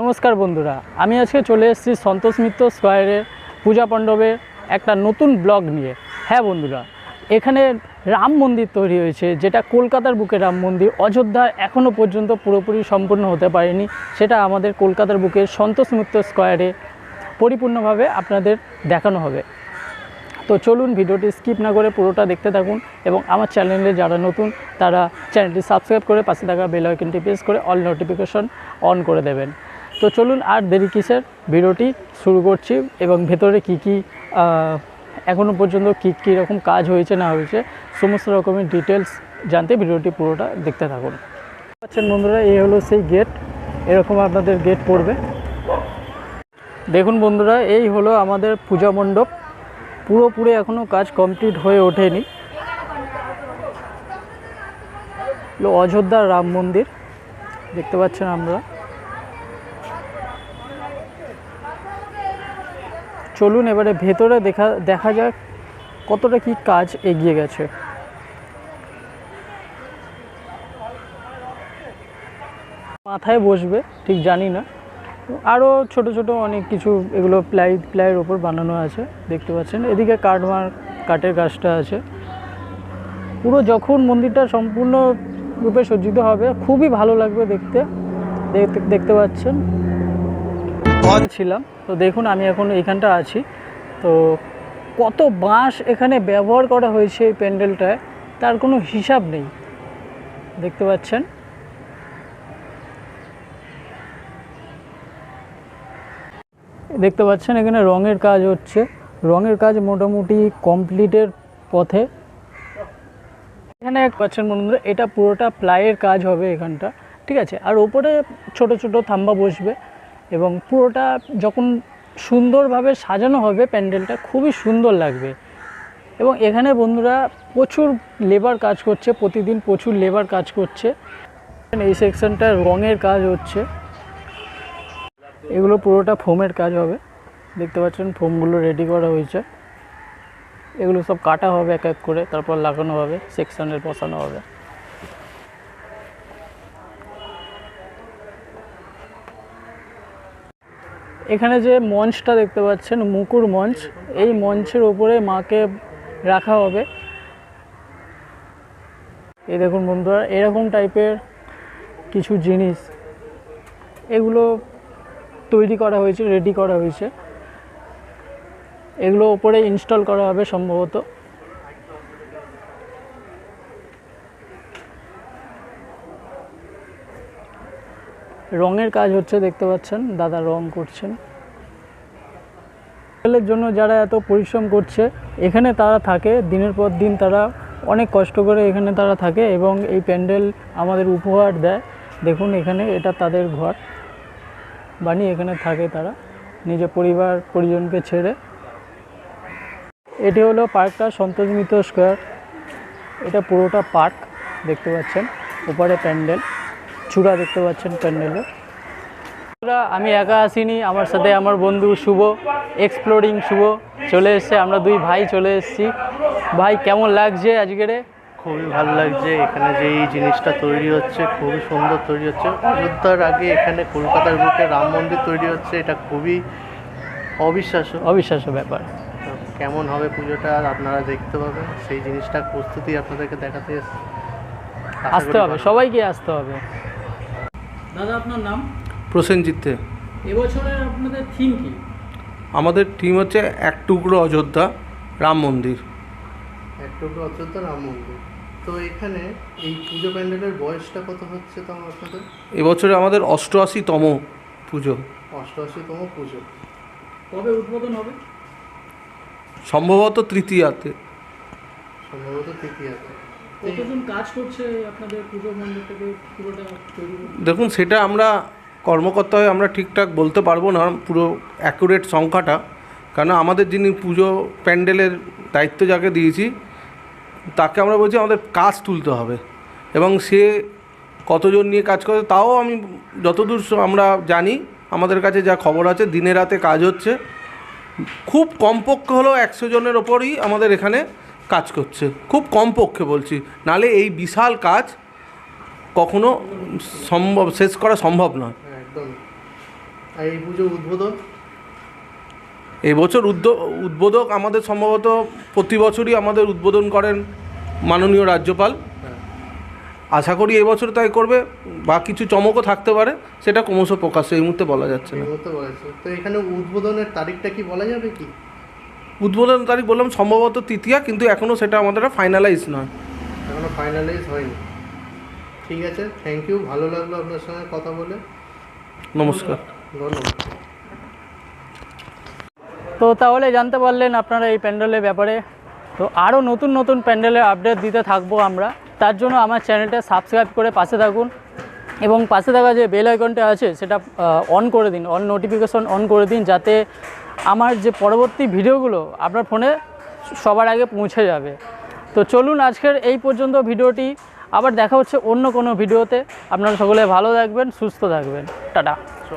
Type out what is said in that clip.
নমস্কার বন্ধুরা, আমি আজকে চলে এসেছি সন্তোষ মিত্র স্কোয়ারে পূজা মণ্ডপের একটা নতুন ব্লগ নিয়ে। হ্যাঁ বন্ধুরা, এখানে রাম মন্দির তৈরি হয়েছে, যেটা কলকাতার বুকে রাম মন্দির। অযোধ্যা এখনও পর্যন্ত পুরোপুরি সম্পূর্ণ হতে পারেনি, সেটা আমাদের কলকাতার বুকে সন্তোষ মিত্র স্কোয়ারে পরিপূর্ণভাবে আপনাদের দেখানো হবে। তো চলুন ভিডিওটি স্কিপ না করে পুরোটা দেখতে থাকুন এবং আমার চ্যানেলে যারা নতুন, তারা চ্যানেলটি সাবস্ক্রাইব করে পাশে থাকা বেল আইকনটি প্রেস করে অল নোটিফিকেশন অন করে দেবেন। তো চলুন আর দেরি কিসের? ভিডিওটি শুরু করছি এবং ভেতরে কি কি এখনও পর্যন্ত কী কী রকম কাজ হয়েছে, না হয়েছে, সমস্ত রকমের ডিটেলস জানতে ভিডিওটি পুরোটা দেখতে থাকুন। পাচ্ছেন বন্ধুরা, এই হলো সেই গেট এরকম আপনাদের গেট পড়বে। দেখুন বন্ধুরা, এই হলো আমাদের পূজা মণ্ডপ। পুরোপুরি এখনও কাজ কমপ্লিট হয়ে ওঠেনি। অযোধ্যার রাম মন্দির। দেখতে পাচ্ছেন আমরা। চলুন এবারে ভেতরে দেখা দেখা যাক কতটা কি কাজ এগিয়ে গেছে। মাথায় বসবে, ঠিক জানি না। আরও ছোট ছোট অনেক কিছু এগুলো প্লাই, প্লাইয়ের ওপর বানানো আছে, দেখতে পাচ্ছেন। এদিকে কাঠমার কাঠের গাছটা আছে। পুরো যখন মন্দিরটা সম্পূর্ণ রূপে সজ্জিত হবে, খুবই ভালো লাগবে দেখতে। দেখতে দেখতে পাচ্ছেন। ছিলাম। তো দেখুন, আমি এখন এইখানটা আছি। তো কত বাঁশ এখানে ব্যবহার করা হয়েছে এই প্যান্ডেলটায়, তার কোনো হিসাব নেই। দেখতে পাচ্ছেন? দেখতে পাচ্ছেন, এখানে রঙের কাজ হচ্ছে। রঙের কাজ মোটামুটি কমপ্লিটের পথে। এখানে এক পাচ্ছেন বন্ধুরা, এটা পুরোটা প্লাইয়ের কাজ হবে এখানটা। ঠিক আছে? আর ওপরে ছোট ছোট থাম্বা বসবে। এবং পুরোটা যখন সুন্দরভাবে সাজানো হবে প্যান্ডেলটা, খুবই সুন্দর লাগবে। এবং এখানে বন্ধুরা প্রচুর লেবার কাজ করছে, প্রতিদিন প্রচুর লেবার কাজ করছে। এই সেকশনটায় রঙের কাজ হচ্ছে। এগুলো পুরোটা ফোমের কাজ হবে। দেখতে পাচ্ছেন, ফোমগুলো রেডি করা হয়েছে। এগুলো সব কাটা হবে এক এক করে, তারপর লাগানো হবে সেকশনের বসানো হবে। এখানে যে মঞ্চটা দেখতে পাচ্ছেন, মুকুর মঞ্চ, এই মঞ্চের ওপরে মাকে রাখা হবে। এই দেখুন বন্ধুরা, এরকম টাইপের কিছু জিনিস। এগুলো তৈরি করা হয়েছে রেডি করা হয়েছে। এগুলো ওপরে ইনস্টল করা হবে সম্ভবত। রঙের কাজ হচ্ছে, দেখতে পাচ্ছেন, দাদা রং করছেন। প্যান্ডেলের জন্য যারা এত পরিশ্রম করছে, এখানে তারা থাকে, দিনের পর দিন তারা অনেক কষ্ট করে এখানে তারা থাকে এবং এই প্যান্ডেল আমাদের উপহার দেয়। দেখুন এখানে, এটা তাদের ঘর। বানিয়ে এখানে থাকে তারা নিজের পরিবার, পরিজনকে ছেড়ে। এটি হলো পার্কটা সন্তোষ মিত্র স্কোয়ার। এটা পুরোটা পার্ক, দেখতে পাচ্ছেন, ওপারে প্যান্ডেল। চূড়া দেখতে পাচ্ছেন প্যান্ডেলে। আমি একা আসিনি আমার সাথে আমার বন্ধু শুভ এক্সপ্লোরিং শুভ চলে এসছে আমরা দুই ভাই চলে এসেছি। ভাই কেমন লাগছে আজকের খুবই ভালো লাগছে এখানে যে এই জিনিসটা তৈরি হচ্ছে খুবই সুন্দর তৈরি হচ্ছে। অযোধ্যার আগে এখানে কলকাতার বুকে রাম মন্দির তৈরি হচ্ছে এটা খুবই অবিশ্বাস্য। অবিশ্বাস্য ব্যাপার। কেমন হবে পুজোটা আর আপনারা দেখতে পাবেন সেই জিনিসটার প্রস্তুতি আপনাদেরকে দেখাতে। আসতে হবে সবাইকে আসতে হবে। দাদা আপনার নাম? প্রসেনজিতে এবছরের আপনাদের থিম কি? আমাদের টিম হচ্ছে এক টুকরো অযোধ্যা রাম মন্দির। একটু অযোধ্যা রাম মন্দির। তো এখানে এই পুজো প্যান্ডেলের বয়সটা কত হচ্ছে তো আপনাদের? এবছরে আমাদের অষ্টআশিতম পুজো। অষ্টআশিতম পুজো। কবে উদ্বোধন হবে? সম্ভবত তৃতীয়াতে। সম্ভবত আছে কাজ করছে দেখুন, সেটা আমরা কর্মকর্তা হয়ে আমরা ঠিকঠাক বলতে পারব না, পুরো অ্যাকুরেট সংখ্যাটা। কারণ আমাদের যিনি পুজো প্যান্ডেলের দায়িত্ব যাকে দিয়েছি, তাকে আমরা বলছি আমাদের কাজ তুলতে হবে। এবং সে কতজন নিয়ে কাজ করে, তাও আমি যতদূর আমরা জানি, আমাদের কাছে যা খবর আছে, দিনে রাতে কাজ হচ্ছে। খুব কমপক্ষে হলেও একশো জনের ওপরই আমাদের এখানে কাজ করছে। খুব কম পক্ষে বলছি। নালে এই বিশাল কাজ কখনো সম্ভব শেষ করা সম্ভব নয়। হ্যাঁ একদম। আর এই পুজো উদ্বোধন? এই বছর উদ্যোগ উদ্বোধক আমাদের সম্ভবত প্রতি বছরই আমাদের উদ্বোধন করেন মাননীয় রাজ্যপাল। হ্যাঁ। আশা করি এবছর তাই করবে। বা কিছু চমকও থাকতে পারে সেটা ক্রমশ প্রকাশ্য এই মুহূর্তে বলা যাচ্ছে না। তো এখানে উদ্বোধনের তারিখটা কি বলা যাবে কি? উদ্বোধন তারিখ বললাম সম্ভবত তৃতীয়া কিন্তু এখনও সেটা আমাদের ফাইনালাইজ নয়। এখনও ফাইনালাইজ হয়নি। ঠিক আছে থ্যাংক ইউ ভালো লাগল আপনার সঙ্গে কথা বলে। নমস্কার। ধন্যবাদ। তো তাহলে জানতে পারলেন আপনারা এই প্যান্ডেলের ব্যাপারে। তো আরও নতুন নতুন প্যান্ডেলের আপডেট দিতে থাকব আমরা। তার জন্য আমার চ্যানেলটা সাবস্ক্রাইব করে পাশে থাকুন এবং পাশে থাকা যে বেল আইকনটা আছে সেটা অন করে দিন অন নোটিফিকেশন অন করে দিন যাতে আমার যে পরবর্তী ভিডিওগুলো আপনার ফোনে সবার আগে পৌঁছে যাবে। তো চলুন আজকের এই পর্যন্ত ভিডিওটি, আবার দেখা হচ্ছে অন্য কোনো ভিডিওতে। আপনারা সকলে ভালো থাকবেন, সুস্থ থাকবেন। টাটা।